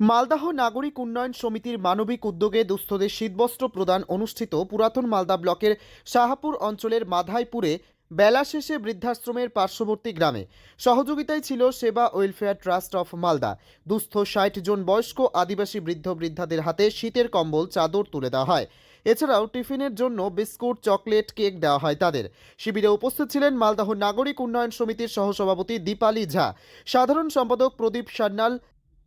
মালদাহ নাগরিক উন্নয়ন সমিতির মানবিক উদ্যোগে দুস্থদের শীতবস্ত্র প্রদান অনুষ্ঠিত পুরাতন মালদা ব্লকের শাহাপুর অঞ্চলের মাধাইপুরে বেলা শেষে বৃদ্ধাশ্রমের পার্শ্ববর্তী গ্রামে। সহযোগিতায় ছিল সেবা ওয়েলফেয়ার ট্রাস্ট অফ মালদা। দুস্থ ষাট জন বয়স্ক আদিবাসী বৃদ্ধ বৃদ্ধাদের হাতে শীতের কম্বল, চাদর তুলে দেওয়া হয়। এছাড়াও টিফিনের জন্য বিস্কুট, চকলেট, কেক দেওয়া হয় তাদের। শিবিরে উপস্থিত ছিলেন মালদাহ নাগরিক উন্নয়ন সমিতির সহসভাপতি দীপালি ঝা। সাধারণ সম্পাদক প্রদীপ সান্যাল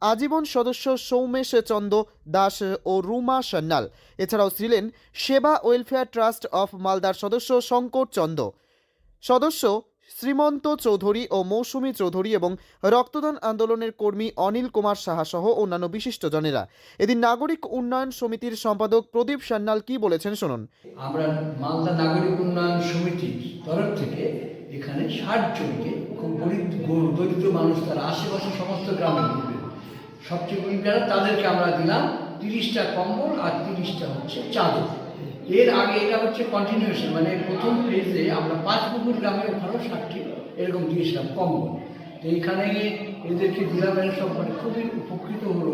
আজীবন সদস্য সৌমেশ চন্দ দাস ও রুমা সান্যাল। এছাড়াও ছিলেন সেবা ওয়েলফেয়ার ট্রাস্ট অফ মালদার সদস্য শঙ্কর চন্দ। সদস্য শ্রীমন্ত চৌধুরী ও মৌসুমী চৌধুরী এবং রক্তদান আন্দোলনের কর্মী অনিল কুমার সাহা সহ অন্যান্য বিশিষ্টজনেরা। এদিন নাগরিক উন্নয়ন সমিতির সম্পাদক প্রদীপ সান্যাল কি বলেছেন শুনুন। আমরা মালদা নাগরিক উন্নয়ন সমিতির তরফ থেকে এখানে ষাট জনকে খুব গরিব, দরিদ্র মানুষ, তারা আশেপাশে সমস্ত গ্রামে সবচেয়ে গরিব তাদেরকে আমরা দিলাম তিরিশটা কম্বল আর তিরিশটা হচ্ছে চাদর। এর আগে এটা হচ্ছে কন্টিনিউশন মানে প্রথম ফেজে আমরা পাঁচ পুকুর গ্রামে ওখানেও ষাটটি এরকম দিয়েছিলাম কম্বল। তো এইখানে এদেরকে দিলাম, এরা সব মানে খুবই উপকৃত হলো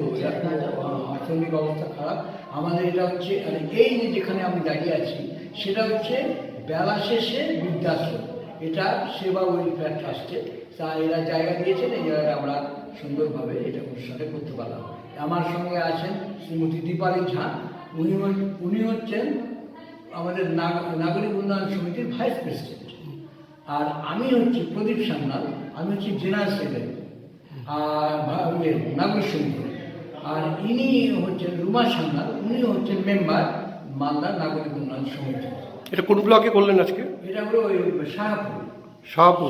অর্থনৈতিক অবস্থা খারাপ। আমাদের এটা হচ্ছে মানে এই যে যেখানে আমি দাঁড়িয়ে আছি, সেটা হচ্ছে বেলা শেষে বৃদ্ধাশ্রম। এটা সেবা ওয়েলফেয়ার ট্রাস্টে তা এরা জায়গা দিয়েছেন, এই জায়গায় আমরা সুন্দরভাবে এটা অনুষ্ঠানে করতে পারলাম। আমার সঙ্গে আছেন শ্রীমতী দীপালি ঝা। উনি উনি হচ্ছেন আমাদের নাগরিক উন্নয়ন সমিতির ভাইস প্রেসিডেন্ট। আর আমি হচ্ছি প্রদীপ সান্যাল আমি হচ্ছি জেনারেল সেক্রেটারি। আর ইয়ে, নাগরিক সমিতি। আর ইনি হচ্ছেন রুমা সান্যাল উনি হচ্ছেন মেম্বার মালদা নাগরিক উন্নয়ন সমিতি। এটা কোন ব্লকে করলেন আজকে? এটা হলো ওই শাহপুর। শাহপুর।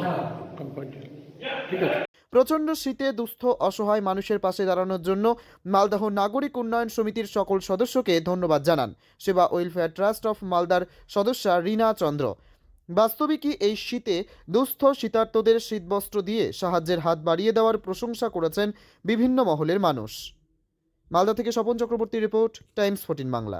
ঠিক আছে। প্রচণ্ড শীতে দুস্থ, অসহায় মানুষের পাশে দাঁড়ানোর জন্য মালদহ নাগরিক উন্নয়ন সমিতির সকল সদস্যকে ধন্যবাদ জানান সেবা ওয়েলফেয়ার ট্রাস্ট অফ মালদার সদস্যা রীনা চন্দ্র। বাস্তবিকই এই শীতে দুস্থ শীতার্তদের শীতবস্ত্র দিয়ে সাহায্যের হাত বাড়িয়ে দেওয়ার প্রশংসা করেছেন বিভিন্ন মহলের মানুষ। মালদা থেকে Swapan Chakraborty report, Times fourteen Bangla.